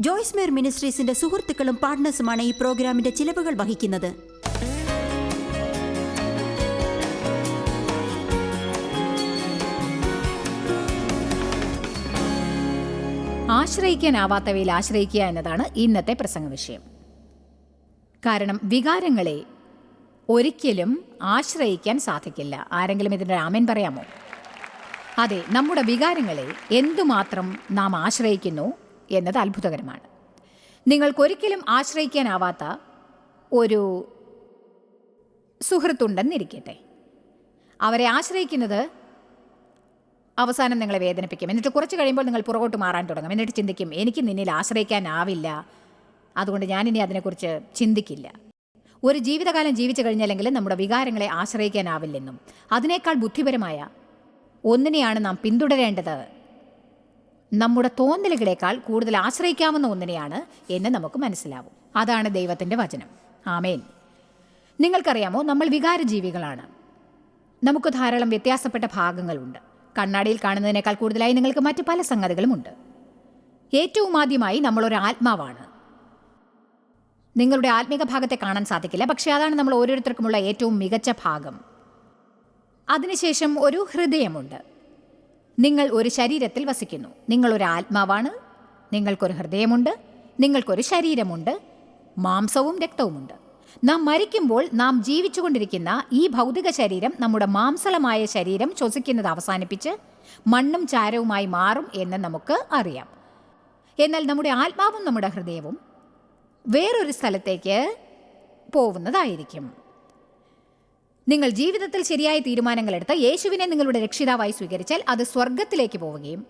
ജോയ്സ് മേർ മിനിസ്ട്രീസിന്റെ സുഹൃത്തുക്കളും പാർട്ട്നേഴ്സുമാണ് ഈ പ്രോഗ്രാമിന്റെ ചിലവുകൾ വഹിക്കുന്നത്. ആശ്രയിക്കാനാവാത്തവയിൽ ആശ്രയിക്കുക എന്നതാണ് ഇന്നത്തെ പ്രസംഗ വിഷയം. കാരണം വികാരങ്ങളെ ഒരിക്കലും ആശ്രയിക്കാൻ സാധിക്കില്ല. ആരെങ്കിലും ഇതിന്റെ രാമൻ പറയാമോ? അതെ നമ്മുടെ വികാരങ്ങളെ എന്തുമാത്രം നാം ആശ്രയിക്കുന്നു എന്നത് അത്ഭുതകരമാണ്. നിങ്ങൾക്കൊരിക്കലും ആശ്രയിക്കാനാവാത്ത ഒരു സുഹൃത്തുണ്ടെന്നിരിക്കട്ടെ. അവരെ ആശ്രയിക്കുന്നത് അവസാനം നിങ്ങളെ വേദനിപ്പിക്കും. എന്നിട്ട് കുറച്ച് കഴിയുമ്പോൾ നിങ്ങൾ പുറകോട്ട് മാറാൻ തുടങ്ങും. എന്നിട്ട് ചിന്തിക്കും എനിക്ക് നിന്നിൽ ആശ്രയിക്കാനാവില്ല. അതുകൊണ്ട് ഞാനിനി അതിനെക്കുറിച്ച് ചിന്തിക്കില്ല. ഒരു ജീവിതകാലം ജീവിച്ചു കഴിഞ്ഞാലെങ്കിലും നമ്മുടെ വികാരങ്ങളെ ആശ്രയിക്കാനാവില്ലെന്നും അതിനേക്കാൾ ബുദ്ധിപരമായ ഒന്നിനെയാണ് നാം പിന്തുടരേണ്ടത് നമ്മുടെ തോന്നലുകളേക്കാൾ കൂടുതൽ ആശ്രയിക്കാവുന്ന ഒന്നിനെയാണ് എന്ന് നമുക്ക് മനസ്സിലാവും. അതാണ് ദൈവത്തിന്റെ വചനം. ആമേൻ. നിങ്ങൾക്കറിയാമോ നമ്മൾ വികാരജീവികളാണ്. നമുക്ക് ധാരാളം വ്യത്യാസപ്പെട്ട ഭാഗങ്ങളുണ്ട്. കണ്ണാടിയിൽ കാണുന്നതിനേക്കാൾ കൂടുതലായി നിങ്ങൾക്ക് മറ്റ് പല സംഗതികളുമുണ്ട്. ഏറ്റവും ആദ്യമായി നമ്മളൊരു ആത്മാവാണ്. നിങ്ങളുടെ ആത്മീക ഭാഗത്തെ കാണാൻ സാധിക്കില്ല പക്ഷേ അതാണ് നമ്മൾ ഓരോരുത്തർക്കുമുള്ള ഏറ്റവും മികച്ച ഭാഗം. അതിനുശേഷം ഒരു ഹൃദയമുണ്ട്. നിങ്ങൾ ഒരു ശരീരത്തിൽ വസിക്കുന്നു. നിങ്ങളൊരു ആത്മാവാണ്. നിങ്ങൾക്കൊരു ഹൃദയമുണ്ട്. നിങ്ങൾക്കൊരു ശരീരമുണ്ട്. മാംസവും രക്തവുമുണ്ട്. നാം മരിക്കുമ്പോൾ നാം ജീവിച്ചുകൊണ്ടിരിക്കുന്ന ഈ ഭൗതിക ശരീരം നമ്മുടെ മാംസളമായ ശരീരം ശ്വസിക്കുന്നത് അവസാനിപ്പിച്ച് മണ്ണും ചാരവുമായി മാറും എന്ന് നമുക്ക് അറിയാം. എന്നാൽ നമ്മുടെ ആത്മാവും നമ്മുടെ ഹൃദയവും വേറൊരു സ്ഥലത്തേക്ക് പോകുന്നതായിരിക്കും നിങ്ങൾ ജീവിതത്തിൽ ശരിയായ തീരുമാനങ്ങൾ എടുത്ത് യേശുവിനെ നിങ്ങളുടെ രക്ഷിതാവായി സ്വീകരിച്ചാൽ അത് സ്വർഗത്തിലേക്ക് പോവുകയും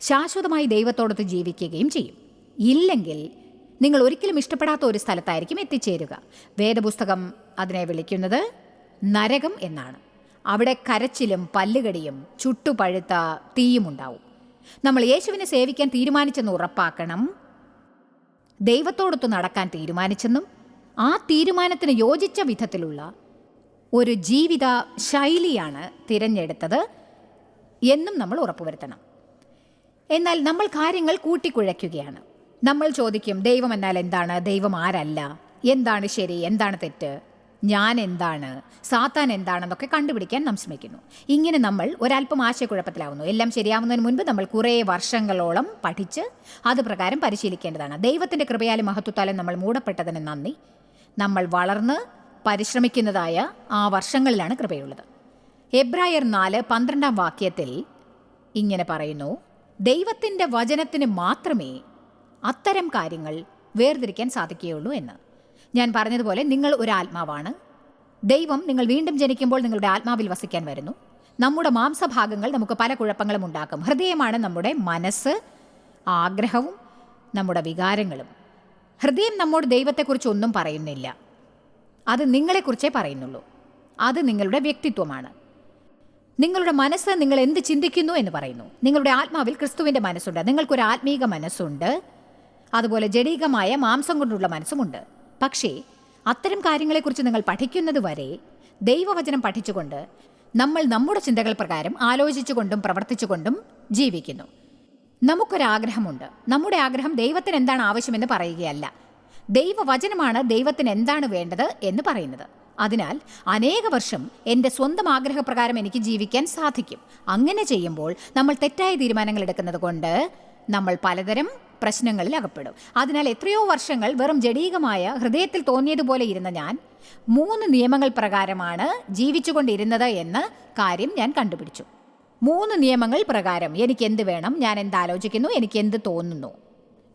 ശാശ്വതമായി ദൈവത്തോടൊത്ത് ജീവിക്കുകയും ചെയ്യും. ഇല്ലെങ്കിൽ നിങ്ങൾ ഒരിക്കലും ഇഷ്ടപ്പെടാത്ത ഒരു സ്ഥലത്തായിരിക്കും എത്തിച്ചേരുക. വേദപുസ്തകം അതിനെ വിളിക്കുന്നത് നരകം എന്നാണ്. അവിടെ കരച്ചിലും പല്ലുകടിയും ചുട്ടുപഴുത്ത തീയും ഉണ്ടാവും. നമ്മൾ യേശുവിനെ സേവിക്കാൻ തീരുമാനിച്ചെന്ന് ഉറപ്പാക്കണം. ദൈവത്തോടൊത്ത് നടക്കാൻ തീരുമാനിച്ചെന്നും ആ തീരുമാനത്തിന് യോജിച്ച വിധത്തിലുള്ള ഒരു ജീവിത ശൈലിയാണ് തിരഞ്ഞെടുത്തത് എന്നും നമ്മൾ ഉറപ്പുവരുത്തണം. എന്നാൽ നമ്മൾ കാര്യങ്ങൾ കൂട്ടിക്കുഴയ്ക്കുകയാണ്. നമ്മൾ ചോദിക്കും ദൈവം എന്നാൽ എന്താണ്? ദൈവം ആരല്ല? എന്താണ് ശരി? എന്താണ് തെറ്റ്? ഞാൻ എന്താണ്? സാത്താൻ എന്താണെന്നൊക്കെ കണ്ടുപിടിക്കാൻ നാം ശ്രമിക്കുന്നു. ഇങ്ങനെ നമ്മൾ ഒരല്പം ആശയക്കുഴപ്പത്തിലാവുന്നു. എല്ലാം ശരിയാവുന്നതിന് മുൻപ് നമ്മൾ കുറേ വർഷങ്ങളോളം പഠിച്ച് അത് പ്രകാരം പരിശീലിക്കേണ്ടതാണ്. ദൈവത്തിന്റെ കൃപയാലും മഹത്വത്താലും നമ്മൾ മൂടപ്പെട്ടതിന് നന്ദി. നമ്മൾ വളർന്ന് പരിശ്രമിക്കുന്നതായ ആ വർഷങ്ങളിലാണ് കൃപയുള്ളത്. എബ്രായർ നാല് പന്ത്രണ്ടാം വാക്യത്തിൽ ഇങ്ങനെ പറയുന്നു ദൈവത്തിന്റെ വചനത്തിന് മാത്രമേ അത്തരം കാര്യങ്ങൾ വേർതിരിക്കാൻ സാധിക്കുകയുള്ളൂ എന്ന്. ഞാൻ പറഞ്ഞതുപോലെ നിങ്ങൾ ഒരു ആത്മാവാണ്. ദൈവം നിങ്ങൾ വീണ്ടും ജനിക്കുമ്പോൾ നിങ്ങളുടെ ആത്മാവിൽ വസിക്കാൻ വരുന്നു. നമ്മുടെ മാംസഭാഗങ്ങൾ നമുക്ക് പല കുഴപ്പങ്ങളും ഉണ്ടാക്കും. ഹൃദയമാണ് നമ്മുടെ മനസ്സ് ആഗ്രഹവും നമ്മുടെ വികാരങ്ങളും. ഹൃദയം നമ്മോട് ദൈവത്തെക്കുറിച്ച് ഒന്നും പറയുന്നില്ല. അത് നിങ്ങളെക്കുറിച്ചേ പറയുന്നുള്ളൂ. അത് നിങ്ങളുടെ വ്യക്തിത്വമാണ്. നിങ്ങളുടെ മനസ്സ് നിങ്ങൾ എന്ത് ചിന്തിക്കുന്നു എന്ന് പറയുന്നു. നിങ്ങളുടെ ആത്മാവിൽ ക്രിസ്തുവിന്റെ മനസ്സുണ്ട്. നിങ്ങൾക്കൊരു ആത്മീക മനസ്സുണ്ട്. അതുപോലെ ജഡീകമായ മാംസം കൊണ്ടുള്ള മനസ്സുമുണ്ട്. പക്ഷേ അത്തരം കാര്യങ്ങളെക്കുറിച്ച് നിങ്ങൾ പഠിക്കുന്നത് വരെ ദൈവവചനം പഠിച്ചുകൊണ്ട് നമ്മൾ നമ്മുടെ ചിന്തകൾ പ്രകാരം ആലോചിച്ചുകൊണ്ടും പ്രവർത്തിച്ചുകൊണ്ടും ജീവിക്കുന്നു. നമുക്കൊരാഗ്രഹമുണ്ട്. നമ്മുടെ ആഗ്രഹം ദൈവത്തിന് എന്താണ് ആവശ്യമെന്ന് പറയുകയല്ല. ദൈവവചനമാണ് ദൈവത്തിന് എന്താണ് വേണ്ടത് എന്ന് പറയുന്നത്. അതിനാൽ അനേക വർഷം എന്റെ സ്വന്തം ആഗ്രഹപ്രകാരം എനിക്ക് ജീവിക്കാൻ സാധിക്കും. അങ്ങനെ ചെയ്യുമ്പോൾ നമ്മൾ തെറ്റായ തീരുമാനങ്ങൾ എടുക്കുന്നത് കൊണ്ട് നമ്മൾ പലതരം പ്രശ്നങ്ങളിൽ അകപ്പെടും. അതിനാൽ എത്രയോ വർഷങ്ങൾ വെറും ജടീകമായ ഹൃദയത്തിൽ തോന്നിയതുപോലെ ഇരുന്ന ഞാൻ മൂന്ന് നിയമങ്ങൾ പ്രകാരമാണ് ജീവിച്ചുകൊണ്ടിരുന്നത് എന്ന കാര്യം ഞാൻ കണ്ടുപിടിച്ചു. മൂന്ന് നിയമങ്ങൾ പ്രകാരം എനിക്ക് എന്ത് വേണം ഞാൻ എന്താലോചിക്കുന്നു എനിക്ക് എന്ത് തോന്നുന്നു?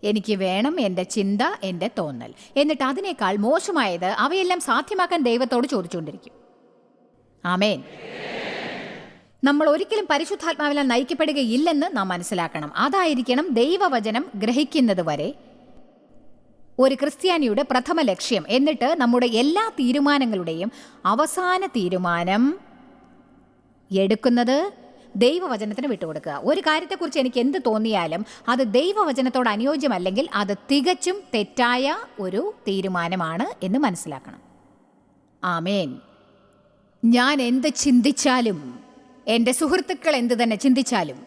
എനിക്ക് വേണം എന്റെ ചിന്ത എന്റെ തോന്നൽ. എന്നിട്ട് അതിനേക്കാൾ മോശമായത് അവയെല്ലാം സാധ്യമാക്കാൻ ദൈവത്തോട് ചോദിച്ചുകൊണ്ടിരിക്കും. ആമേൻ. നമ്മൾ ഒരിക്കലും പരിശുദ്ധാത്മാവിനാൽ നയിക്കപ്പെടുകയില്ലെന്ന് നാം മനസ്സിലാക്കണം. അതായിരിക്കണം ദൈവവചനം ഗ്രഹിക്കുന്നത് വരെ ഒരു ക്രിസ്ത്യാനിയുടെ പ്രഥമ ലക്ഷ്യം. എന്നിട്ട് നമ്മുടെ എല്ലാ തീരുമാനങ്ങളുടെയും അവസാന തീരുമാനം എടുക്കുന്നത് ദൈവവചനത്തിന് വിട്ടുകൊടുക്കുക. ഒരു കാര്യത്തെക്കുറിച്ച് എനിക്ക് എന്ത് തോന്നിയാലും അത് ദൈവവചനത്തോട് അനുയോജ്യമല്ലെങ്കിൽ അത് തികച്ചും തെറ്റായ ഒരു തീരുമാനമാണ് എന്ന് മനസ്സിലാക്കണം. ആമേൻ. ഞാൻ എന്ത് ചിന്തിച്ചാലും എന്റെ സുഹൃത്തുക്കൾ എന്ത് തന്നെ ചിന്തിച്ചാലും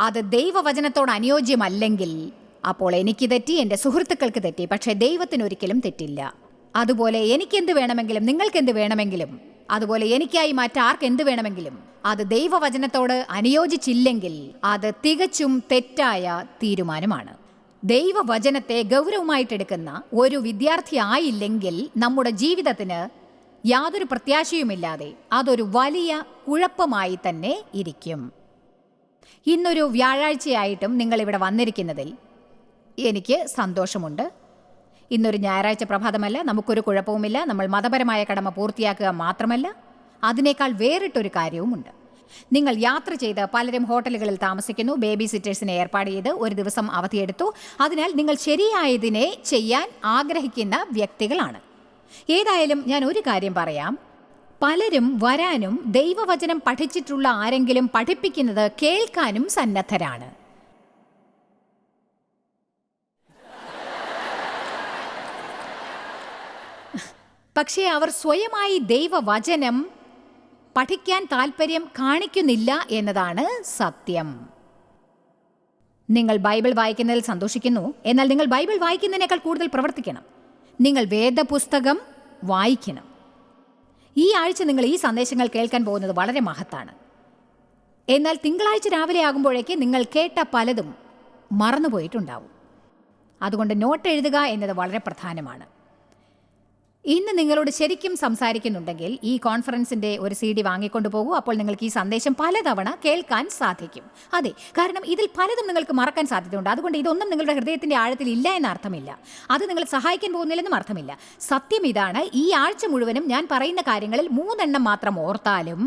അത് ദൈവവചനത്തോട് അനുയോജ്യമല്ലെങ്കിൽ അപ്പോൾ എനിക്ക് തെറ്റി എന്റെ സുഹൃത്തുക്കൾക്ക് തെറ്റി. പക്ഷേ ദൈവത്തിനൊരിക്കലും തെറ്റില്ല. അതുപോലെ എനിക്കെന്ത് വേണമെങ്കിലും നിങ്ങൾക്കെന്ത് വേണമെങ്കിലും അതുപോലെ എനിക്കായി മറ്റാർക്ക് എന്ത് വേണമെങ്കിലും. അത് ദൈവവചനത്തോട് അനുയോജിച്ചില്ലെങ്കിൽ അത് തികച്ചും തെറ്റായ തീരുമാനമാണ്. ദൈവവചനത്തെ ഗൗരവമായിട്ടെടുക്കുന്ന ഒരു വിദ്യാർത്ഥി ആയില്ലെങ്കിൽ നമ്മുടെ ജീവിതത്തിന് യാതൊരു പ്രത്യാശയുമില്ലാതെ അതൊരു വലിയ കുഴപ്പമായി തന്നെ ഇരിക്കും. ഇന്നൊരു വ്യാഴാഴ്ചയായിട്ടും നിങ്ങളിവിടെ വന്നിരിക്കുന്നതിൽ എനിക്ക് സന്തോഷമുണ്ട്. ഇന്നൊരു ഞായറാഴ്ച പ്രഭാതമല്ല നമുക്കൊരു കുഴപ്പവുമില്ല നമ്മൾ മതപരമായ കടമ പൂർത്തിയാക്കുക മാത്രമല്ല അതിനേക്കാൾ വേറിട്ടൊരു കാര്യവുമുണ്ട്. നിങ്ങൾ യാത്ര ചെയ്ത് പലരും ഹോട്ടലുകളിൽ താമസിക്കുന്നു ബേബി സിറ്റേഴ്സിനെ ഏർപ്പാട് ചെയ്ത് ഒരു ദിവസം അവധിയെടുത്തു. അതിനാൽ നിങ്ങൾ ശരിയായതിനെ ചെയ്യാൻ ആഗ്രഹിക്കുന്ന വ്യക്തികളാണ്. ഏതായാലും ഞാൻ ഒരു കാര്യം പറയാം. പലരും വരാനും ദൈവവചനം പഠിച്ചിട്ടുള്ള ആരെങ്കിലും പഠിപ്പിക്കുന്നത് കേൾക്കാനും സന്നദ്ധരാണ്. പക്ഷേ അവർ സ്വയമായി ദൈവവചനം പഠിക്കാൻ താല്പര്യം കാണിക്കുന്നില്ല എന്നതാണ് സത്യം. നിങ്ങൾ ബൈബിൾ വായിക്കുന്നതിൽ സന്തോഷിക്കുന്നു. എന്നാൽ നിങ്ങൾ ബൈബിൾ വായിക്കുന്നതിനേക്കാൾ കൂടുതൽ പ്രവർത്തിക്കണം. നിങ്ങൾ വേദപുസ്തകം വായിക്കണം. ഈ ആഴ്ച നിങ്ങൾ ഈ സന്ദേശങ്ങൾ കേൾക്കാൻ പോകുന്നത് വളരെ മഹത്താണ്. എന്നാൽ തിങ്കളാഴ്ച രാവിലെ ആകുമ്പോഴേക്ക് നിങ്ങൾ കേട്ട പലതും മറന്നുപോയിട്ടുണ്ടാവും. അതുകൊണ്ട് നോട്ട് എഴുതുക എന്നത് വളരെ പ്രധാനമാണ്. ഇന്ന് നിങ്ങളോട് ശരിക്കും സംസാരിക്കുന്നുണ്ടെങ്കിൽ ഈ കോൺഫറൻസിന്റെ ഒരു സി ഡി വാങ്ങിക്കൊണ്ടു പോകൂ. അപ്പോൾ നിങ്ങൾക്ക് ഈ സന്ദേശം പലതവണ കേൾക്കാൻ സാധിക്കും. അതെ കാരണം ഇതിൽ പലതും നിങ്ങൾക്ക് മറക്കാൻ സാധ്യതയുണ്ട്. അതുകൊണ്ട് ഇതൊന്നും നിങ്ങളുടെ ഹൃദയത്തിന്റെ ആഴത്തിൽ ഇല്ല എന്ന അർത്ഥമില്ല. അത് നിങ്ങളെ സഹായിക്കാൻ പോകുന്നില്ലെന്നും അർത്ഥമില്ല. സത്യം ഇതാണ് ഈ ആഴ്ച മുഴുവനും ഞാൻ പറയുന്ന കാര്യങ്ങളിൽ മൂന്നെണ്ണം മാത്രം ഓർത്താലും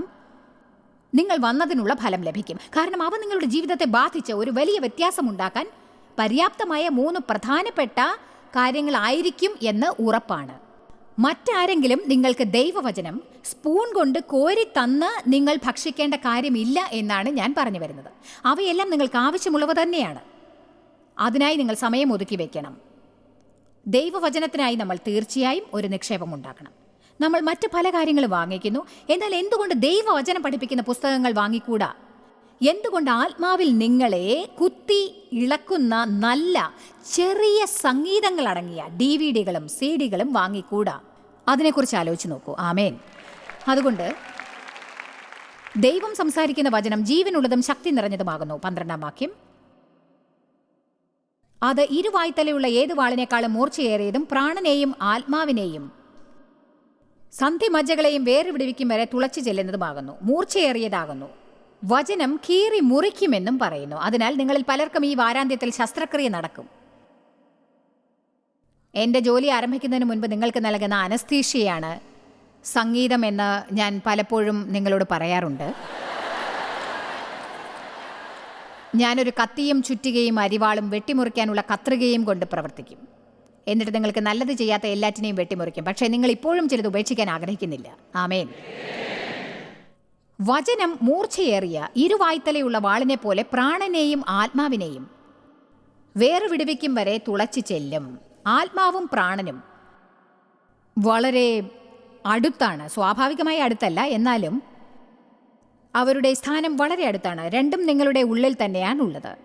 നിങ്ങൾ വന്നതിനുള്ള ഫലം ലഭിക്കും. കാരണം അവ നിങ്ങളുടെ ജീവിതത്തെ ബാധിച്ച ഒരു വലിയ വ്യത്യാസമുണ്ടാക്കാൻ പര്യാപ്തമായ മൂന്ന് പ്രധാനപ്പെട്ട കാര്യങ്ങളായിരിക്കും എന്ന് ഉറപ്പാണ്. മറ്റാരെങ്കിലും നിങ്ങൾക്ക് ദൈവവചനം സ്പൂൺ കൊണ്ട് കോരി തന്ന് നിങ്ങൾ ഭക്ഷിക്കേണ്ട കാര്യമില്ല എന്നാണ് ഞാൻ പറഞ്ഞു വരുന്നത്. അവയെല്ലാം നിങ്ങൾക്ക് ആവശ്യമുള്ളവ തന്നെയാണ്. അതിനായി നിങ്ങൾ സമയം ഒതുക്കി വെക്കണം. ദൈവവചനത്തിനായി നമ്മൾ തീർച്ചയായും ഒരു നിക്ഷേപം ഉണ്ടാക്കണം. നമ്മൾ മറ്റ് പല കാര്യങ്ങളും വാങ്ങിക്കുന്നു. എന്നാൽ എന്തുകൊണ്ട് ദൈവവചനം പഠിപ്പിക്കുന്ന പുസ്തകങ്ങൾ വാങ്ങിക്കൂടാ? എന്തുകൊണ്ട് ആത്മാവിൽ നിങ്ങളെ കുത്തി ഇളക്കുന്ന നല്ല ചെറിയ സംഗീതങ്ങൾ അടങ്ങിയ ഡി വി ഡികളും സി ഡികളും വാങ്ങിക്കൂടാ? അതിനെക്കുറിച്ച് ആലോചിച്ച് നോക്കൂ. ആമേൻ. അതുകൊണ്ട് ദൈവം സംസാരിക്കുന്ന വചനം ജീവനുള്ളതും ശക്തി നിറഞ്ഞതുമാകുന്നു. പന്ത്രണ്ടാം വാക്യം. അത് ഇരുവായ്ത്തലയുള്ള ഏത് വാളിനേക്കാളും മൂർച്ചയേറിയതും പ്രാണനെയും ആത്മാവിനെയും സന്ധിമജ്ജകളെയും വേർപിടിവിക്കും വരെ തുളച്ചു ചെല്ലുന്നതുമാകുന്നു. മൂർച്ചയേറിയതാകുന്നു. വചനം കീറി മുറിക്കുമെന്നും പറയുന്നു. അതിനാൽ നിങ്ങളിൽ പലർക്കും ഈ വാരാന്ത്യത്തിൽ ശസ്ത്രക്രിയ നടക്കും. എന്റെ ജോലി ആരംഭിക്കുന്നതിന് മുൻപ് നിങ്ങൾക്ക് നൽകുന്ന അനസ്തീഷ്യയാണ് സംഗീതമെന്ന് ഞാൻ പലപ്പോഴും നിങ്ങളോട് പറയാറുണ്ട്. ഞാനൊരു കത്തിയും ചുറ്റുകയും അരിവാളും വെട്ടിമുറിക്കാനുള്ള കത്രികയും കൊണ്ട് പ്രവർത്തിക്കും. എന്നിട്ട് നിങ്ങൾക്ക് നല്ലത് ചെയ്യാത്ത എല്ലാറ്റിനെയും വെട്ടിമുറിക്കും. പക്ഷേ നിങ്ങൾ ഇപ്പോഴും ചിലത് ഉപേക്ഷിക്കാൻ ആഗ്രഹിക്കുന്നില്ല. ആമേൻ. വചനം മൂർച്ചയേറിയ ഇരുവായ്ത്തലയുള്ള വാളിനെ പോലെ പ്രാണനെയും ആത്മാവിനെയും വേർവിടുവിക്കും വരെ തുളച്ചു ചെല്ലും. ആത്മാവും പ്രാണനും വളരെ അടുത്താണ് സ്വാഭാവികമായി അടുത്തല്ല. എന്നാലും അവരുടെ സ്ഥാനം വളരെ അടുത്താണ്. രണ്ടും നിങ്ങളുടെ ഉള്ളിൽ തന്നെയാണുള്ളത്.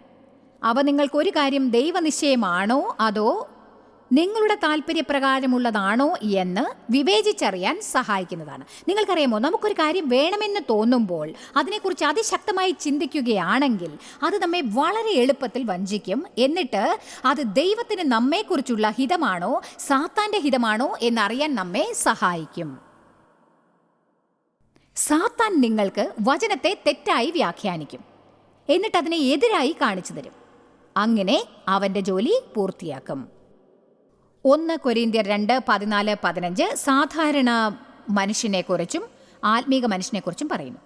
അവ നിങ്ങൾക്കൊരു കാര്യം ദൈവനിശ്ചയമാണോ അതോ നിങ്ങളുടെ താല്പര്യപ്രകാരമുള്ളതാണോ എന്ന് വിവേചിച്ചറിയാൻ സഹായിക്കുന്നതാണ്. നിങ്ങൾക്കറിയാമോ നമുക്കൊരു കാര്യം വേണമെന്ന് തോന്നുമ്പോൾ അതിനെക്കുറിച്ച് അതിശക്തമായി ചിന്തിക്കുകയാണെങ്കിൽ അത് നമ്മെ വളരെ എളുപ്പത്തിൽ വഞ്ചിക്കും. എന്നിട്ട് അത് ദൈവത്തിന് നമ്മെക്കുറിച്ചുള്ള ഹിതമാണോ സാത്താന്റെ ഹിതമാണോ എന്നറിയാൻ നമ്മെ സഹായിക്കും. സാത്താൻ നിങ്ങൾക്ക് വചനത്തെ തെറ്റായി വ്യാഖ്യാനിക്കും. എന്നിട്ട് അതിനെ എതിരായി കാണിച്ചു തരും. അങ്ങനെ അവന്റെ ജോലി പൂർത്തിയാക്കും. ഒന്ന് കൊരീന്ത്യർ രണ്ട് പതിനാല് പതിനഞ്ച് സാധാരണ മനുഷ്യനെക്കുറിച്ചും ആത്മീക മനുഷ്യനെക്കുറിച്ചും പറയുന്നു.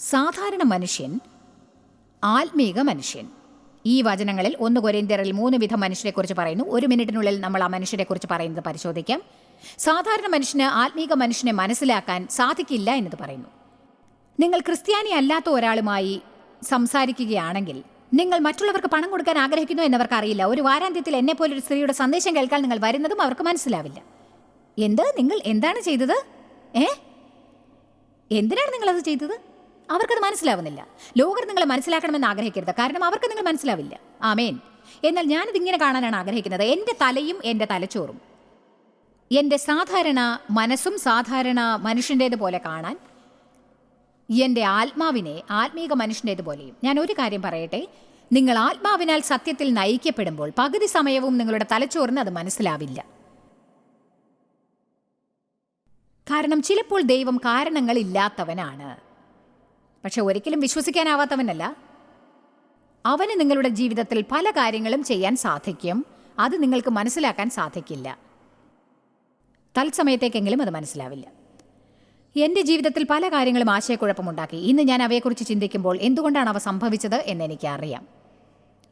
സാധാരണ മനുഷ്യൻ ആത്മീക മനുഷ്യൻ. ഈ വചനങ്ങളിൽ ഒന്ന് കൊരീന്ത്യറിൽ മൂന്ന് വിധം മനുഷ്യരെക്കുറിച്ച് പറയുന്നു. ഒരു മിനിറ്റിനുള്ളിൽ നമ്മൾ ആ മനുഷ്യരെക്കുറിച്ച് പറയുന്നത് പരിശോധിക്കാം. സാധാരണ മനുഷ്യന് ആത്മീക മനുഷ്യനെ മനസ്സിലാക്കാൻ സാധിക്കില്ല എന്നത് പറയുന്നു. നിങ്ങൾ ക്രിസ്ത്യാനി അല്ലാത്ത ഒരാളുമായി സംസാരിക്കുകയാണെങ്കിൽ നിങ്ങൾ മറ്റുള്ളവർക്ക് പണം കൊടുക്കാൻ ആഗ്രഹിക്കുന്നു എന്നവർക്ക് അറിയില്ല ഒരു വാരാന്ത്യത്തിൽ എന്നെ പോലൊരു സ്ത്രീയുടെ സന്ദേശം കേൾക്കാൻ നിങ്ങൾ വരുന്നതും അവർക്ക് മനസ്സിലാവില്ല. എന്ത്? നിങ്ങൾ എന്താണ് ചെയ്തത്? ഏ? എന്തിനാണ് നിങ്ങളത് ചെയ്തത്? അവർക്കത് മനസ്സിലാവുന്നില്ല. ലോകർ നിങ്ങളെ മനസ്സിലാക്കണമെന്ന് ആഗ്രഹിക്കരുത്. കാരണം അവർക്ക് നിങ്ങൾ മനസ്സിലാവില്ല. ആമേൻ. എന്നാൽ ഞാനിത് ഇങ്ങനെ കാണാനാണ് ആഗ്രഹിക്കുന്നത്. എന്റെ തലയും എന്റെ തലച്ചോറും. എന്റെ സാധാരണ മനസ്സും സാധാരണ മനുഷ്യന്റേതുപോലെ കാണാൻ എന്റെ ആത്മാവിനെ ആത്മീക മനുഷ്യന്റേതുപോലെയും ഞാൻ ഒരു കാര്യം പറയട്ടെ? നിങ്ങൾ ആത്മാവിനാൽ സത്യത്തിൽ നയിക്കപ്പെടുമ്പോൾ പകുതി സമയവും നിങ്ങളുടെ തലച്ചോറിന് അത് മനസ്സിലാവില്ല. കാരണം ചിലപ്പോൾ ദൈവം കാരണങ്ങളില്ലാത്തവനാണ്. പക്ഷെ ഒരിക്കലും വിശ്വസിക്കാനാവാത്തവനല്ല. അവന് നിങ്ങളുടെ ജീവിതത്തിൽ പല കാര്യങ്ങളും ചെയ്യാൻ സാധിക്കും. അത് നിങ്ങൾക്ക് മനസ്സിലാക്കാൻ സാധിക്കില്ല. തൽസമയത്തേക്കെങ്കിലും അത് മനസ്സിലാവില്ല. എന്റെ ജീവിതത്തിൽ പല കാര്യങ്ങളും ആശയക്കുഴപ്പമുണ്ടാക്കി. ഇന്ന് ഞാൻ അവയെക്കുറിച്ച് ചിന്തിക്കുമ്പോൾ എന്തുകൊണ്ടാണ് അവ സംഭവിച്ചത് എന്ന് എനിക്കറിയാം.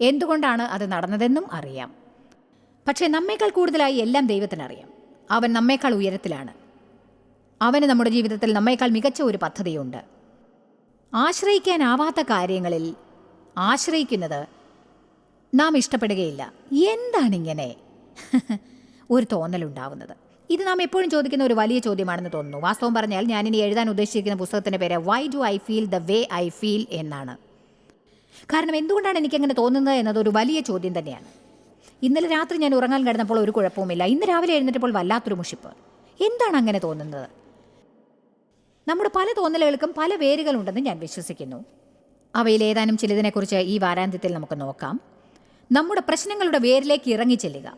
എന്തുകൊണ്ടാണ് അത് നടന്നതെന്നും അറിയാം. പക്ഷേ നമ്മേക്കാൾ കൂടുതലായി എല്ലാം ദൈവത്തിനറിയാം. അവൻ നമ്മേക്കാൾ ഉയരത്തിലാണ്. അവന് നമ്മുടെ ജീവിതത്തിൽ നമ്മേക്കാൾ മികച്ച ഒരു പദ്ധതിയുണ്ട്. ആശ്രയിക്കാനാവാത്ത കാര്യങ്ങളിൽ ആശ്രയിക്കുന്നത് നാം ഇഷ്ടപ്പെടുകയില്ല. എന്താണിങ്ങനെ ഒരു തോന്നലുണ്ടാവുന്നത്. ഇത് നാം എപ്പോഴും ചോദിക്കുന്ന ഒരു വലിയ ചോദ്യമാണെന്ന് തോന്നുന്നു. വാസ്തവം പറഞ്ഞാൽ ഞാൻ ഇനി എഴുതാൻ ഉദ്ദേശിക്കുന്ന പുസ്തകത്തിന്റെ പേര് why do I feel the way I feel എന്നാണ്. കാരണം എന്തുകൊണ്ടാണ് എനിക്കങ്ങനെ തോന്നുന്നത് എന്നത് ഒരു വലിയ ചോദ്യം തന്നെയാണ്. ഇന്നലെ രാത്രി ഞാൻ ഉറങ്ങാൻ കിടന്നപ്പോൾ ഒരു കുഴപ്പവുമില്ല. ഇന്ന് രാവിലെ എഴുന്നേറ്റപ്പോൾ വല്ലാത്തൊരു മുഷിപ്പ്. എന്താണ് അങ്ങനെ തോന്നുന്നത്? നമ്മുടെ പല തോന്നലുകൾക്കും പല വേരുകളുണ്ടെന്ന് ഞാൻ വിശ്വസിക്കുന്നു. അവയിൽ ഏതാനും ചിലതിനെക്കുറിച്ച് ഈ വാരാന്ത്യത്തിൽ നമുക്ക് നോക്കാം. നമ്മുടെ പ്രശ്നങ്ങളുടെ വേരിലേക്ക് ഇറങ്ങി ചെല്ലുക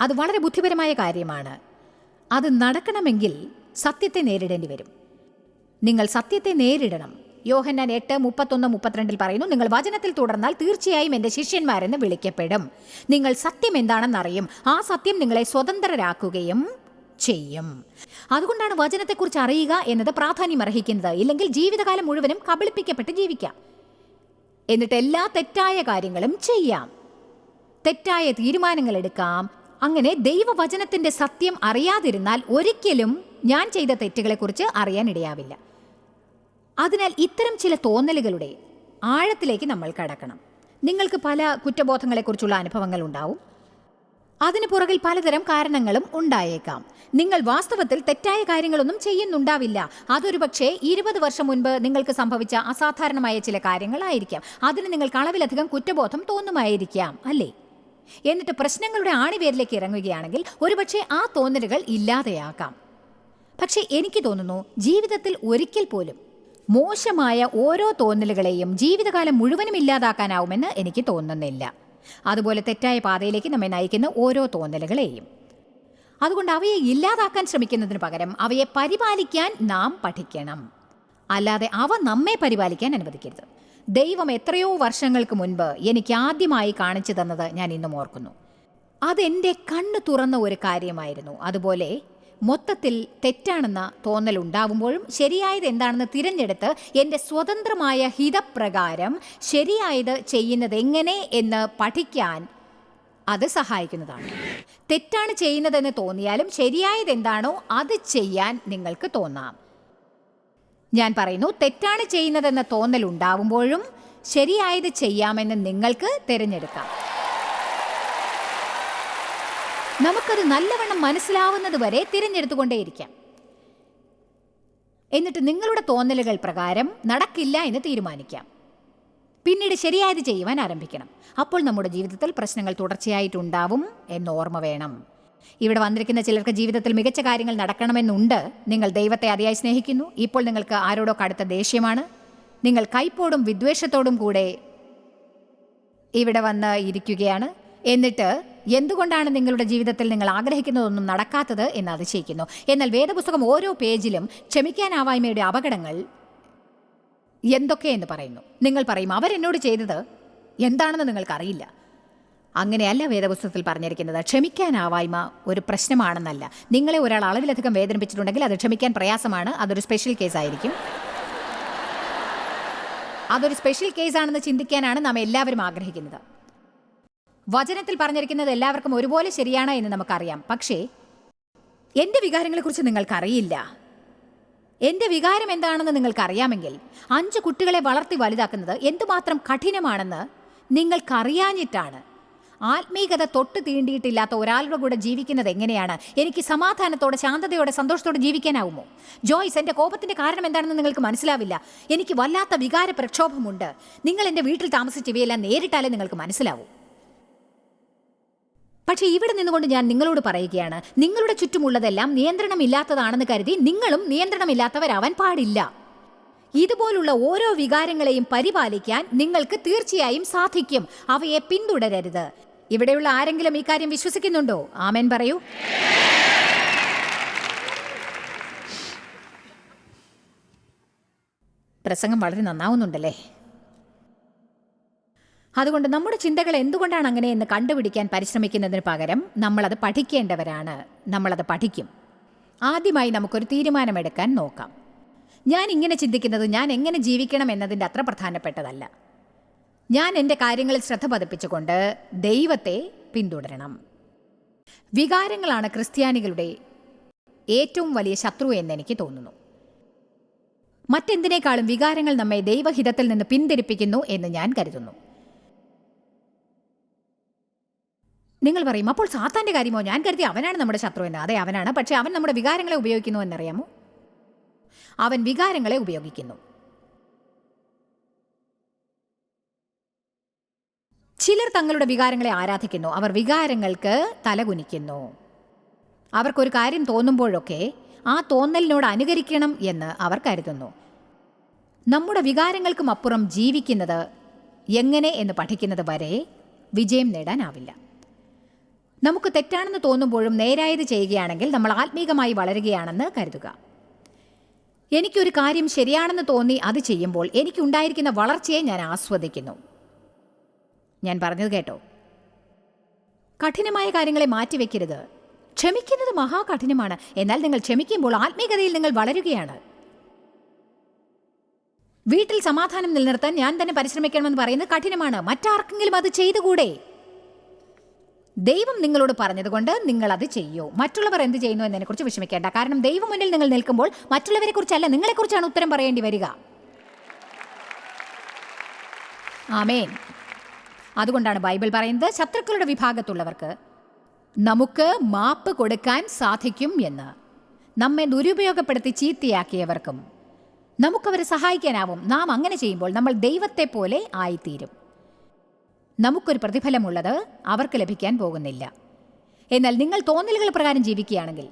അത് വളരെ ബുദ്ധിപരമായ കാര്യമാണ്. അത് നടക്കണമെങ്കിൽ സത്യത്തെ നേരിടേണ്ടി വരും. നിങ്ങൾ സത്യത്തെ നേരിടണം. യോഹന്നാൻ എട്ട് മുപ്പത്തൊന്ന് മുപ്പത്തിരണ്ടിൽ പറയുന്നു നിങ്ങൾ വചനത്തിൽ തുടർന്നാൽ തീർച്ചയായും എന്റെ ശിഷ്യന്മാരെന്ന് വിളിക്കപ്പെടും. നിങ്ങൾ സത്യം എന്താണെന്നറിയും. ആ സത്യം നിങ്ങളെ സ്വതന്ത്രരാക്കുകയും ചെയ്യും. അതുകൊണ്ടാണ് വചനത്തെക്കുറിച്ച് അറിയുക എന്നത് പ്രാധാന്യം അർഹിക്കുന്നത്. ഇല്ലെങ്കിൽ ജീവിതകാലം മുഴുവനും കബളിപ്പിക്കപ്പെട്ട് ജീവിക്കാം. എന്നിട്ട് എല്ലാ തെറ്റായ കാര്യങ്ങളും ചെയ്യാം. തെറ്റായ തീരുമാനങ്ങൾ എടുക്കാം. അങ്ങനെ ദൈവവചനത്തിന്റെ സത്യം അറിയാതിരുന്നാൽ ഒരിക്കലും ഞാൻ ചെയ്ത തെറ്റുകളെക്കുറിച്ച് അറിയാൻ ഇടയാവില്ല. അതിനാൽ ഇത്തരം ചില തോന്നലുകളുടെ ആഴത്തിലേക്ക് നമ്മൾ കടക്കണം. നിങ്ങൾക്ക് പല കുറ്റബോധങ്ങളെക്കുറിച്ചുള്ള അനുഭവങ്ങൾ ഉണ്ടാവും. അതിനു പുറകിൽ പലതരം കാരണങ്ങളും ഉണ്ടായേക്കാം. നിങ്ങൾ വാസ്തവത്തിൽ തെറ്റായ കാര്യങ്ങളൊന്നും ചെയ്യുന്നുണ്ടാവില്ല. അതൊരു പക്ഷേ ഇരുപത് വർഷം മുൻപ് നിങ്ങൾക്ക് സംഭവിച്ച അസാധാരണമായ ചില കാര്യങ്ങളായിരിക്കാം. അതിന് നിങ്ങൾക്ക് അളവിലധികം കുറ്റബോധം തോന്നുമായിരിക്കാം അല്ലേ? എന്നിട്ട് പ്രശ്നങ്ങളുടെ ആണിവേരിലേക്ക് ഇറങ്ങുകയാണെങ്കിൽ ഒരുപക്ഷെ ആ തോന്നലുകൾ ഇല്ലാതെയാക്കാം പക്ഷേ എനിക്ക് തോന്നുന്നു ജീവിതത്തിൽ ഒരിക്കൽ പോലും മോശമായ ഓരോ തോന്നലുകളെയും ജീവിതകാലം മുഴുവനും ഇല്ലാതാക്കാനാവുമെന്ന് എനിക്ക് തോന്നുന്നില്ല. അതുപോലെ തെറ്റായ പാതയിലേക്ക് നമ്മെ നയിക്കുന്ന ഓരോ തോന്നലുകളെയും. അതുകൊണ്ട് അവയെ ഇല്ലാതാക്കാൻ ശ്രമിക്കുന്നതിന് പകരം അവയെ പരിപാലിക്കാൻ നാം പഠിക്കണം. അല്ലാതെ അവ നമ്മെ പരിപാലിക്കാൻ അനുവദിക്കരുത്. ദൈവം എത്രയോ വർഷങ്ങൾക്ക് മുൻപ് എനിക്ക് ആദ്യമായി കാണിച്ചു തന്നത് ഞാൻ ഇന്നും ഓർക്കുന്നു. അതെന്റെ കണ്ണ് തുറന്ന ഒരു കാര്യമായിരുന്നു. അതുപോലെ മൊത്തത്തിൽ തെറ്റാണെന്ന തോന്നൽ ഉണ്ടാവുമ്പോഴും ശരിയായത് എന്താണെന്ന് തിരഞ്ഞെടുത്ത് എന്റെ സ്വതന്ത്രമായ ഹിതപ്രകാരം ശരിയായത് ചെയ്യുന്നത് എങ്ങനെ എന്ന് പഠിക്കാൻ അത് സഹായിക്കുന്നതാണ്. തെറ്റാണ് ചെയ്യുന്നതെന്ന് തോന്നിയാലും ശരിയായത് എന്താണോ അത് ചെയ്യാൻ നിങ്ങൾക്ക് തോന്നാം. ഞാൻ പറയുന്നു തെറ്റാണ് ചെയ്യുന്നതെന്ന തോന്നൽ ഉണ്ടാവുമ്പോഴും ശരിയായത് ചെയ്യാമെന്ന് നിങ്ങൾക്ക് തിരഞ്ഞെടുക്കാം. നമുക്കത് നല്ലവണ്ണം മനസ്സിലാവുന്നത് വരെ തിരഞ്ഞെടുത്തുകൊണ്ടേയിരിക്കാം. എന്നിട്ട് നിങ്ങളുടെ തോന്നലുകൾ പ്രകാരം നടക്കില്ല എന്ന് തീരുമാനിക്കാം. പിന്നീട് ശരിയായത് ചെയ്യുവാൻ ആരംഭിക്കണം. അപ്പോൾ നമ്മുടെ ജീവിതത്തിൽ പ്രശ്നങ്ങൾ തുടർച്ചയായിട്ടുണ്ടാവും എന്ന് ഓർമ്മ വേണം. ഇവിടെ വന്നിരിക്കുന്ന ചിലർക്ക് ജീവിതത്തിൽ മികച്ച കാര്യങ്ങൾ നടക്കണമെന്നുണ്ട്. നിങ്ങൾ ദൈവത്തെ അതിയായി സ്നേഹിക്കുന്നു. ഇപ്പോൾ നിങ്ങൾക്ക് ആരോടോ കടുത്ത ദേഷ്യമാണ്? നിങ്ങൾ കൈപ്പോടും വിദ്വേഷത്തോടും കൂടെ ഇവിടെ വന്ന് ഇരിക്കുകയാണ്. എന്നിട്ട് എന്തുകൊണ്ടാണ് നിങ്ങളുടെ ജീവിതത്തിൽ നിങ്ങൾ ആഗ്രഹിക്കുന്നതൊന്നും നടക്കാത്തത് എന്ന് അതിശയിക്കുന്നു. എന്നാൽ വേദപുസ്തകം ഓരോ പേജിലും ക്ഷമിക്കാനാവായ്മയുടെ അപകടങ്ങൾ എന്തൊക്കെയെന്ന് പറയുന്നു. നിങ്ങൾ പറയും അവരെന്നോട് ചെയ്തത് എന്താണെന്ന് നിങ്ങൾക്കറിയില്ല. അങ്ങനെയല്ല വേദപുസ്തകത്തിൽ പറഞ്ഞിരിക്കുന്നത്. ക്ഷമിക്കാനാവായ്മ ഒരു പ്രശ്നമാണെന്നല്ല. നിങ്ങളെ ഒരാൾ അളവിലധികം വേദനിപ്പിച്ചിട്ടുണ്ടെങ്കിൽ അത് ക്ഷമിക്കാൻ പ്രയാസമാണ്. അതൊരു സ്പെഷ്യൽ കേസായിരിക്കും അതൊരു സ്പെഷ്യൽ കേസാണെന്ന് ചിന്തിക്കാനാണ് നാം എല്ലാവരും ആഗ്രഹിക്കുന്നത്. വചനത്തിൽ പറഞ്ഞിരിക്കുന്നത് എല്ലാവർക്കും ഒരുപോലെ ശരിയാണ് എന്ന് നമുക്കറിയാം. പക്ഷേ എന്റെ വികാരങ്ങളെക്കുറിച്ച് നിങ്ങൾക്കറിയില്ല. എന്റെ വികാരം എന്താണെന്ന് നിങ്ങൾക്കറിയാമെങ്കിൽ അഞ്ച് കുട്ടികളെ വളർത്തി വലുതാക്കുന്നത് എന്തുമാത്രം കഠിനമാണെന്ന് നിങ്ങൾക്കറിയാഞ്ഞിട്ടാണ്. ആത്മീകത തൊട്ട് തീണ്ടിയിട്ടില്ലാത്ത ഒരാളുടെ കൂടെ ജീവിക്കുന്നത് എങ്ങനെയാണ്? എനിക്ക് സമാധാനത്തോടെ ശാന്തതയോടെ സന്തോഷത്തോടെ ജീവിക്കാനാവുമോ? ജോയ്സ് എന്റെ കോപത്തിന്റെ കാരണം എന്താണെന്ന് നിങ്ങൾക്ക് മനസ്സിലാവില്ല. എനിക്ക് വല്ലാത്ത വികാര പ്രക്ഷോഭമുണ്ട് നിങ്ങൾ എന്റെ വീട്ടിൽ താമസിച്ച് ഇവയെല്ലാം നേരിട്ടാലേ നിങ്ങൾക്ക് മനസ്സിലാവൂ. പക്ഷേ ഇവിടെ നിന്നുകൊണ്ട് ഞാൻ നിങ്ങളോട് പറയുകയാണ് നിങ്ങളുടെ ചുറ്റുമുള്ളതെല്ലാം നിയന്ത്രണമില്ലാത്തതാണെന്ന് കരുതി നിങ്ങളും നിയന്ത്രണമില്ലാത്തവരാവാൻ പാടില്ല. ഇതുപോലുള്ള ഓരോ വികാരങ്ങളെയും പരിപാലിക്കാൻ നിങ്ങൾക്ക് തീർച്ചയായും സാധിക്കും. അവയെ പിന്തുടരരുത്. ഇവിടെയുള്ള ആരെങ്കിലും ഈ കാര്യം വിശ്വസിക്കുന്നുണ്ടോ? ആമേൻ പറയൂ. പ്രസംഗം വളരെ നന്നാവുന്നുണ്ടല്ലേ? അതുകൊണ്ട് നമ്മുടെ ചിന്തകൾ എന്തുകൊണ്ടാണ് അങ്ങനെ എന്ന് കണ്ടുപിടിക്കാൻ പരിശ്രമിക്കുന്നതിന് പകരം നമ്മളത് പഠിക്കേണ്ടവരാണ്. നമ്മളത് പഠിക്കും. ആദ്യമായി നമുക്കൊരു തീരുമാനമെടുക്കാൻ നോക്കാം. ഞാൻ ഇങ്ങനെ ചിന്തിക്കുന്നത് ഞാൻ എങ്ങനെ ജീവിക്കണം എന്നതിന്റെ അത്ര പ്രധാനപ്പെട്ടതല്ല. ഞാൻ എന്റെ കാര്യങ്ങളിൽ ശ്രദ്ധ പതിപ്പിച്ചുകൊണ്ട് ദൈവത്തെ പിന്തുടരണം. വികാരങ്ങളാണ് ക്രിസ്ത്യാനികളുടെ ഏറ്റവും വലിയ ശത്രു എന്ന് എനിക്ക് തോന്നുന്നു. മറ്റെന്തിനേക്കാളും വികാരങ്ങൾ നമ്മെ ദൈവഹിതത്തിൽ നിന്ന് പിന്തിരിപ്പിക്കുന്നു എന്ന് ഞാൻ കരുതുന്നു. നിങ്ങൾ പറയും അപ്പോൾ സാത്താന്റെ കാര്യമോ? ഞാൻ കരുതി അവനാണ് നമ്മുടെ ശത്രു എന്ന്. അതെ അവനാണ്. പക്ഷെ അവൻ നമ്മുടെ വികാരങ്ങളെ ഉപയോഗിക്കുന്നു എന്നറിയാമോ? അവൻ വികാരങ്ങളെ ഉപയോഗിക്കുന്നു. ചിലർ തങ്ങളുടെ വികാരങ്ങളെ ആരാധിക്കുന്നു. അവർ വികാരങ്ങൾക്ക് തലകുനിക്കുന്നു. അവർക്കൊരു കാര്യം തോന്നുമ്പോഴൊക്കെ ആ തോന്നലിനോട് അനുകരിക്കണം എന്ന് അവർ കരുതുന്നു. നമ്മുടെ വികാരങ്ങൾക്കും അപ്പുറം ജീവിക്കുന്നത് എങ്ങനെ എന്ന് പഠിക്കുന്നത് വരെ വിജയം നേടാനാവില്ല. നമുക്ക് തെറ്റാണെന്ന് തോന്നുമ്പോഴും നേരായത് ചെയ്യുകയാണെങ്കിൽ നമ്മൾ ആത്മീകമായി വളരുകയാണെന്ന് കരുതുക. എനിക്കൊരു കാര്യം ശരിയാണെന്ന് തോന്നി അത് ചെയ്യുമ്പോൾ എനിക്കുണ്ടായിരിക്കുന്ന വളർച്ചയെ ഞാൻ ആസ്വദിക്കുന്നു. ഞാൻ പറഞ്ഞത് കേട്ടോ. കഠിനമായ കാര്യങ്ങളെ മാറ്റിവെക്കരുത്. ക്ഷമിക്കുന്നത് മഹാകഠിനമാണ്. എന്നാൽ നിങ്ങൾ ക്ഷമിക്കുമ്പോൾ ആത്മീയതയിൽ നിങ്ങൾ വളരുകയാണ്. വീട്ടിൽ സമാധാനം നിലനിർത്താൻ ഞാൻ തന്നെ പരിശ്രമിക്കണമെന്ന് പറയുന്നത് കഠിനമാണ്. മറ്റാർക്കെങ്കിലും അത് ചെയ്തുകൂടെ? ദൈവം നിങ്ങളോട് പറഞ്ഞതുകൊണ്ട് നിങ്ങൾ അത് ചെയ്യൂ. മറ്റുള്ളവർ എന്ത് ചെയ്യുന്നു എന്നതിനെക്കുറിച്ച് വിഷമിക്കേണ്ട. കാരണം ദൈവം മുന്നിൽ നിങ്ങൾ നിൽക്കുമ്പോൾ മറ്റുള്ളവരെ കുറിച്ചല്ല നിങ്ങളെക്കുറിച്ചാണ് ഉത്തരം പറയേണ്ടി വരിക. ആമേൻ. അതുകൊണ്ടാണ് ബൈബിൾ പറയുന്നത് ശത്രുക്കളുടെ വിഭാഗത്തുള്ളവർക്ക് നമുക്ക് മാപ്പ് കൊടുക്കാൻ സാധിക്കും എന്ന്. നമ്മെ ദുരുപയോഗപ്പെടുത്തി ചീത്തയാക്കിയവർക്കും നമുക്കവരെ സഹായിക്കാനാവും. നാം അങ്ങനെ ചെയ്യുമ്പോൾ നമ്മൾ ദൈവത്തെ പോലെ ആയിത്തീരും. നമുക്കൊരു പ്രതിഫലമുള്ളത് അവർക്ക് ലഭിക്കാൻ പോകുന്നില്ല. എന്നാൽ നിങ്ങൾ തോന്നലുകൾ പ്രകാരം ജീവിക്കുകയാണെങ്കിൽ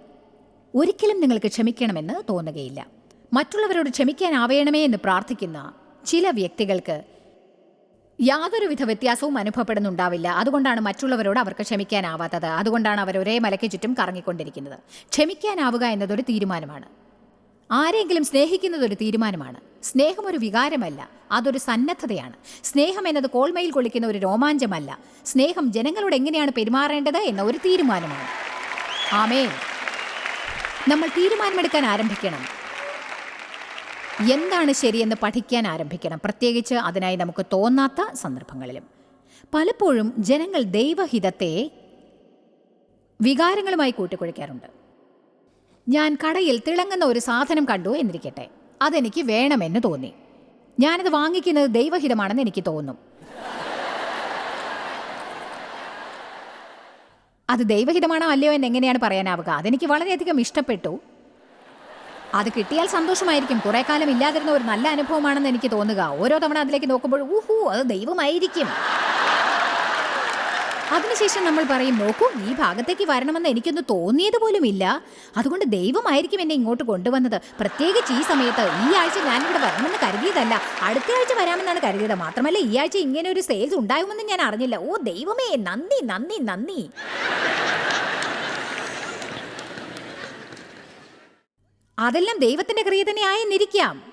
ഒരിക്കലും നിങ്ങൾക്ക് ക്ഷമിക്കണമെന്ന് തോന്നുകയില്ല. മറ്റുള്ളവരോട് ക്ഷമിക്കാനാവേണമേ എന്ന് പ്രാർത്ഥിക്കുന്ന ചില വ്യക്തികൾക്ക് യാതൊരുവിധ വ്യത്യാസവും അനുഭവപ്പെടുന്നുണ്ടാവില്ല. അതുകൊണ്ടാണ് മറ്റുള്ളവരോട് അവർക്ക് ക്ഷമിക്കാനാവാത്തത്. അതുകൊണ്ടാണ് അവർ ഒരേ മലയ്ക്ക് ചുറ്റും കറങ്ങിക്കൊണ്ടിരിക്കുന്നത്. ക്ഷമിക്കാനാവുക എന്നതൊരു തീരുമാനമാണ്. ആരെങ്കിലും സ്നേഹിക്കുന്നതൊരു തീരുമാനമാണ്. സ്നേഹം ഒരു വികാരമല്ല. അതൊരു സന്നദ്ധതയാണ്. സ്നേഹം എന്നത് കോൾമയിൽ കൊള്ളിക്കുന്ന ഒരു രോമാഞ്ചമല്ല. സ്നേഹം ജനങ്ങളോട് എങ്ങനെയാണ് പെരുമാറേണ്ടത് എന്ന ഒരു തീരുമാനമാണ്. ആമേ നമ്മൾ തീരുമാനമെടുക്കാൻ ആരംഭിക്കണം. എന്താണ് ശരിയെന്ന് പഠിക്കാൻ ആരംഭിക്കണം. പ്രത്യേകിച്ച് അതിനായി നമുക്ക് തോന്നാത്ത സന്ദർഭങ്ങളിലും. പലപ്പോഴും ജനങ്ങൾ ദൈവഹിതത്തെ വികാരങ്ങളുമായി കൂട്ടിക്കുഴയ്ക്കാറുണ്ട്. ഞാൻ കടയിൽ തിളങ്ങുന്ന ഒരു സാധനം കണ്ടു എന്നിരിക്കട്ടെ. അതെനിക്ക് വേണമെന്ന് തോന്നി. ഞാനത് വാങ്ങിക്കുന്നത് ദൈവഹിതമാണെന്ന് എനിക്ക് തോന്നും. അത് ദൈവഹിതമാണോ അല്ലയോ എന്ന് എങ്ങനെയാണ് പറയാനാവുക? അതെനിക്ക് വളരെയധികം ഇഷ്ടപ്പെട്ടു. അത് കിട്ടിയാൽ സന്തോഷമായിരിക്കും. കുറെ കാലം ഇല്ലാതിരുന്ന ഒരു നല്ല അനുഭവമാണെന്ന് എനിക്ക് തോന്നുക. ഓരോ തവണ അതിലേക്ക് നോക്കുമ്പോൾ ഊഹു അത് ദൈവമായിരിക്കും. അതിനുശേഷം നമ്മൾ പറയും നോക്കൂ ഈ ഭാഗത്തേക്ക് വരണമെന്ന് എനിക്കൊന്ന് തോന്നിയത് ഇല്ല. അതുകൊണ്ട് ദൈവമായിരിക്കും എന്നെ ഇങ്ങോട്ട് കൊണ്ടുവന്നത്. പ്രത്യേകിച്ച് ഈ സമയത്ത് ഈ ആഴ്ച ഞാനിവിടെ വരണമെന്ന് കരുതിയതല്ല. അടുത്ത ആഴ്ച വരാമെന്നാണ് കരുതിയത്. മാത്രമല്ല ഈ ആഴ്ച ഇങ്ങനെ ഒരു സെയിൽസ് ഉണ്ടാകുമെന്ന് ഞാൻ അറിഞ്ഞില്ല. ഓ ദൈവമേ നന്ദി നന്ദി നന്ദി. അതെല്ലാം ദൈവത്തിന്റെ ക്രിയ തന്നെ ആയെന്നിരിക്കാം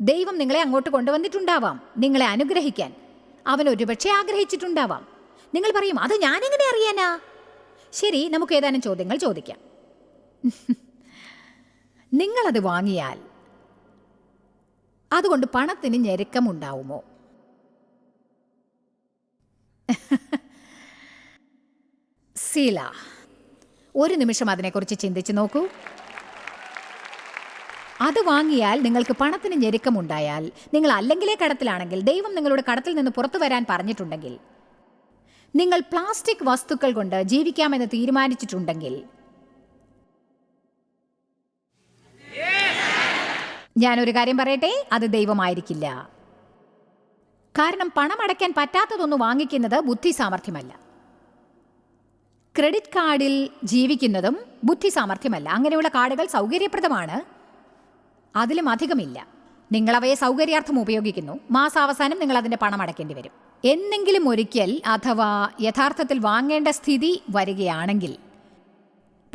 ദൈവം നിങ്ങളെ അങ്ങോട്ട് കൊണ്ടുവന്നിട്ടുണ്ടാവാം നിങ്ങളെ അനുഗ്രഹിക്കാൻ. അവൻ ഒരുപക്ഷെ ആഗ്രഹിച്ചിട്ടുണ്ടാവാം. നിങ്ങൾ പറയും അത് ഞാനെങ്ങനെ അറിയാനാ? ശരി നമുക്ക് ഏതാനും ചോദ്യങ്ങൾ ചോദിക്കാം. നിങ്ങളത് വാങ്ങിയാൽ അതുകൊണ്ട് പണത്തിന് ഞെരുക്കമുണ്ടാവുമോ? സീല ഒരു നിമിഷം അതിനെക്കുറിച്ച് ചിന്തിച്ചു നോക്കൂ. അത് വാങ്ങിയാൽ നിങ്ങൾക്ക് പണത്തിന് ഞെരുക്കമുണ്ടായാൽ നിങ്ങൾ അല്ലെങ്കിലേ കടത്തിലാണെങ്കിൽ ദൈവം നിങ്ങളുടെ കടത്തിൽ നിന്ന് പുറത്തു വരാൻ പറഞ്ഞിട്ടുണ്ടെങ്കിൽ നിങ്ങൾ പ്ലാസ്റ്റിക് വസ്തുക്കൾ കൊണ്ട് ജീവിക്കാമെന്ന് തീരുമാനിച്ചിട്ടുണ്ടെങ്കിൽ ഞാനൊരു കാര്യം പറയട്ടെ അത് ദൈവമായിരിക്കില്ല. കാരണം പണം അടയ്ക്കാൻ പറ്റാത്തതൊന്നും വാങ്ങിക്കുന്നത് ബുദ്ധി സാമർഥ്യമല്ല ക്രെഡിറ്റ് കാർഡിൽ ജീവിക്കുന്നതും ബുദ്ധി സാമർഥ്യമല്ല അങ്ങനെയുള്ള കാർഡുകൾ സൗകര്യപ്രദമാണ്. അതിലും അധികമില്ല. നിങ്ങൾ അവയെ സൗകര്യാർത്ഥം ഉപയോഗിക്കുന്നു. മാസാവസാനം നിങ്ങൾ അതിന്റെ പണം അടയ്ക്കേണ്ടി വരും. എന്നെങ്കിലും ഒരിക്കൽ അഥവാ യഥാർത്ഥത്തിൽ വാങ്ങേണ്ട സ്ഥിതി വരികയാണെങ്കിൽ.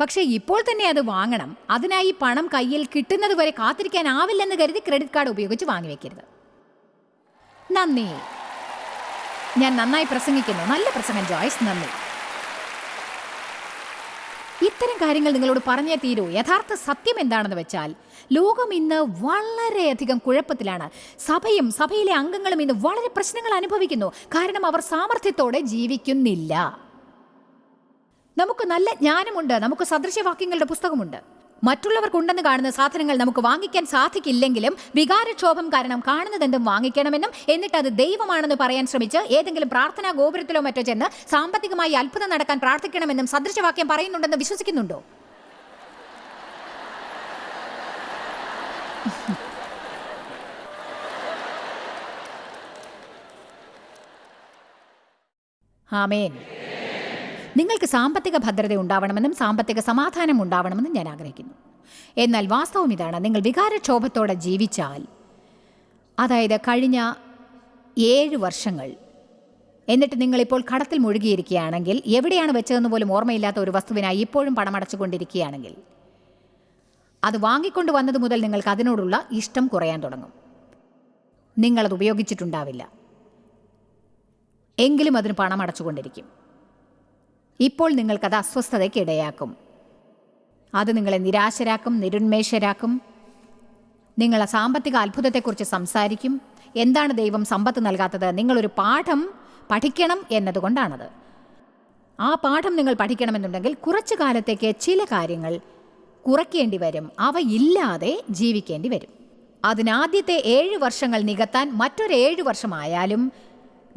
പക്ഷേ ഇപ്പോൾ തന്നെ അത് വാങ്ങണം. അതിനായി പണം കയ്യിൽ കിട്ടുന്നത് വരെ കാത്തിരിക്കാനാവില്ലെന്ന് കരുതി ക്രെഡിറ്റ് കാർഡ് ഉപയോഗിച്ച് വാങ്ങിവെക്കരുത് നന്ദി. ഞാൻ നന്നായി പ്രസംഗിക്കുന്നു. നല്ല പ്രസംഗം ജോയ്സ്. നന്ദി. ഇത്തരം കാര്യങ്ങൾ നിങ്ങളോട് പറഞ്ഞേ തീരൂ. യഥാർത്ഥ സത്യം എന്താണെന്ന് വെച്ചാൽ ലോകം ഇന്ന് വളരെയധികം കുഴപ്പത്തിലാണ്. സഭയും സഭയിലെ അംഗങ്ങളും ഇന്ന് വളരെ പ്രശ്നങ്ങൾ അനുഭവിക്കുന്നു. കാരണം അവർ സാമർഥ്യത്തോടെ ജീവിക്കുന്നില്ല. നമുക്ക് നല്ല ജ്ഞാനമുണ്ട്. നമുക്ക് സദൃശവാക്യങ്ങളുടെ പുസ്തകമുണ്ട്. മറ്റുള്ളവർക്കുണ്ടെന്ന് കാണുന്ന സാധനങ്ങൾ നമുക്ക് വാങ്ങിക്കാൻ സാധിക്കില്ലെങ്കിലും വികാരക്ഷോഭം കാരണം കാണുന്നതെന്തും വാങ്ങിക്കണമെന്നും എന്നിട്ട് അത് ദൈവമാണെന്ന് പറയാൻ ശ്രമിച്ച് ഏതെങ്കിലും പ്രാർത്ഥനാ ഗോപുരത്തിലോ മറ്റോ ചെന്ന് സാമ്പത്തികമായി അത്ഭുതം നടക്കാൻ പ്രാർത്ഥിക്കണമെന്നും സദൃശവാക്യം പറയുന്നുണ്ടെന്ന് വിശ്വസിക്കുന്നുണ്ടോ? ആമേൻ. നിങ്ങൾക്ക് സാമ്പത്തിക ഭദ്രത ഉണ്ടാവണമെന്നും സാമ്പത്തിക സമാധാനം ഉണ്ടാവണമെന്നും ഞാൻ ആഗ്രഹിക്കുന്നു. എന്നാൽ വാസ്തവം ഇതാണ്. നിങ്ങൾ വികാരക്ഷോഭത്തോടെ ജീവിച്ചാൽ അതായത് കഴിഞ്ഞ ഏഴ് വർഷങ്ങൾ എന്നിട്ട് നിങ്ങളിപ്പോൾ കടത്തിൽ മുഴുകിയിരിക്കുകയാണെങ്കിൽ എവിടെയാണ് വെച്ചതെന്ന് പോലും ഓർമ്മയില്ലാത്ത ഒരു വസ്തുവിനായി ഇപ്പോഴും പണമടച്ചുകൊണ്ടിരിക്കുകയാണെങ്കിൽ അത് വാങ്ങിക്കൊണ്ട് വന്നത് മുതൽ നിങ്ങൾക്ക് അതിനോടുള്ള ഇഷ്ടം കുറയാൻ തുടങ്ങും. നിങ്ങളത് ഉപയോഗിച്ചിട്ടുണ്ടാവില്ല. എങ്കിലും അതിന് പണം അടച്ചുകൊണ്ടിരിക്കും. ഇപ്പോൾ നിങ്ങൾക്കത് അസ്വസ്ഥതയ്ക്ക് ഇടയാക്കും അത് നിങ്ങളെ നിരാശരാക്കും നിരുന്മേഷരാക്കും. നിങ്ങളെ സാമ്പത്തിക അത്ഭുതത്തെക്കുറിച്ച് സംസാരിക്കും. എന്താണ് ദൈവം സമ്പത്ത് നൽകാത്തത്? നിങ്ങളൊരു പാഠം പഠിക്കണം എന്നതുകൊണ്ടാണത്. ആ പാഠം നിങ്ങൾ പഠിക്കണമെന്നുണ്ടെങ്കിൽ കുറച്ചു കാലത്തേക്ക് ചില കാര്യങ്ങൾ കുറയ്ക്കേണ്ടി വരും. അവ ഇല്ലാതെ ജീവിക്കേണ്ടി വരും. അതിനാദ്യത്തെ ഏഴ് വർഷങ്ങൾ നികത്താൻ മറ്റൊരു ഏഴ് വർഷമായാലും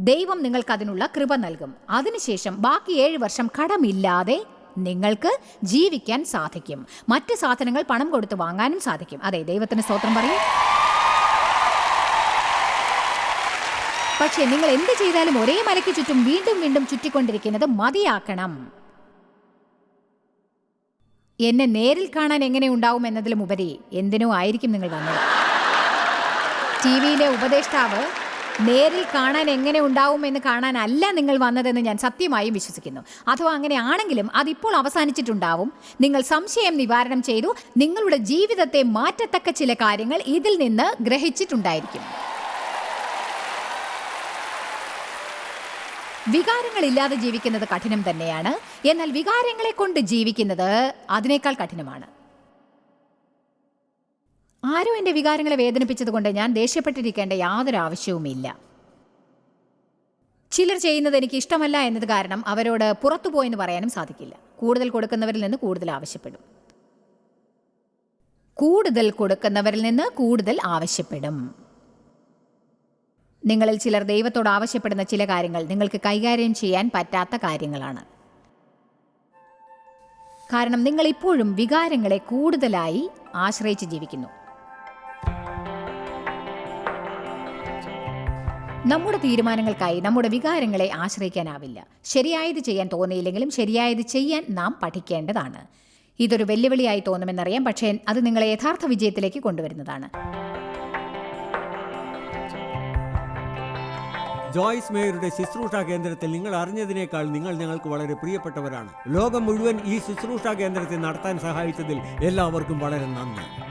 ദൈവം നിങ്ങൾക്ക് അതിനുള്ള കൃപ നൽകും. അതിനുശേഷം ബാക്കി ഏഴ് വർഷം കടമില്ലാതെ നിങ്ങൾക്ക് ജീവിക്കാൻ സാധിക്കും. മറ്റ് സാധനങ്ങൾ പണം കൊടുത്ത് വാങ്ങാനും സാധിക്കും. അതെ ദൈവത്തിന് സ്തോത്രം പറയും. പക്ഷേ നിങ്ങൾ എന്ത് ചെയ്താലും ഒരേ മലയ്ക്ക് ചുറ്റും വീണ്ടും വീണ്ടും ചുറ്റിക്കൊണ്ടിരിക്കുന്നത് മതിയാക്കണം. എന്നെ നേരിൽ കാണാൻ എങ്ങനെ ഉണ്ടാവും എന്നതിലും ഉപരി എന്തിനോ ആയിരിക്കും നിങ്ങൾ വന്നത്. ടി വിയിലെ ഉപദേഷ്ടാവ് നേരിൽ കാണാൻ എങ്ങനെ ഉണ്ടാവും എന്ന് കാണാനല്ല നിങ്ങൾ വന്നതെന്ന് ഞാൻ സത്യമായും വിശ്വസിക്കുന്നു. അഥവാ അങ്ങനെ ആണെങ്കിലും അതിപ്പോൾ അവസാനിച്ചിട്ടുണ്ടാവും. നിങ്ങൾ സംശയം നിവാരണം ചെയ്തു. നിങ്ങളുടെ ജീവിതത്തെ മാറ്റത്തക്ക ചില കാര്യങ്ങൾ ഇതിൽ നിന്ന് ഗ്രഹിച്ചിട്ടുണ്ടായിരിക്കും. വികാരങ്ങളില്ലാതെ ജീവിക്കുന്നത് കഠിനം തന്നെയാണ്. എന്നാൽ വികാരങ്ങളെ കൊണ്ട് ജീവിക്കുന്നത് അതിനേക്കാൾ കഠിനമാണ്. ആരും എന്റെ വികാരങ്ങളെ വേദനിപ്പിച്ചതുകൊണ്ട് ഞാൻ ദേഷ്യപ്പെട്ടിരിക്കേണ്ട യാതൊരു ആവശ്യവുമില്ല. ചിലർ ചെയ്യുന്നത് എനിക്ക് ഇഷ്ടമല്ല എന്നത് കാരണം അവരോട് പുറത്തു പോയെന്ന് പറയാനും സാധിക്കില്ല. കൂടുതൽ കൊടുക്കുന്നവരിൽ നിന്ന് കൂടുതൽ ആവശ്യപ്പെടും. കൂടുതൽ കൊടുക്കുന്നവരിൽ നിന്ന് കൂടുതൽ ആവശ്യപ്പെടും. നിങ്ങളിൽ ചിലർ ദൈവത്തോട് ആവശ്യപ്പെടുന്ന ചില കാര്യങ്ങൾ നിങ്ങൾക്ക് കൈകാര്യം ചെയ്യാൻ പറ്റാത്ത കാര്യങ്ങളാണ്. കാരണം നിങ്ങൾ ഇപ്പോഴും വികാരങ്ങളെ കൂടുതലായി ആശ്രയിച്ച് ജീവിക്കുന്നു. നമ്മുടെ തീരുമാനങ്ങൾക്കായി നമ്മുടെ വികാരങ്ങളെ ആശ്രയിക്കാനാവില്ല. ശരിയായത് ചെയ്യാൻ തോന്നിയില്ലെങ്കിലും ശരിയായത് ചെയ്യാൻ നാം പഠിക്കേണ്ടതാണ്. ഇതൊരു വെല്ലുവിളിയായി തോന്നുമെന്നറിയാം പക്ഷേ അത് നിങ്ങളെ യഥാർത്ഥ വിജയത്തിലേക്ക് കൊണ്ടുവരുന്നതാണ്. ജോയ്സ് മേയറുടെ ശുശ്രൂഷ കേന്ദ്രത്തിൽ നിങ്ങൾ അറിഞ്ഞതിനേക്കാൾ നിങ്ങൾ ഞങ്ങൾക്ക് വളരെ പ്രിയപ്പെട്ടവരാണ്. ലോകം മുഴുവൻ ഈ ശുശ്രൂഷ കേന്ദ്രത്തെ നടത്താൻ സഹായിച്ചതിൽ എല്ലാവർക്കും വളരെ നന്ദി.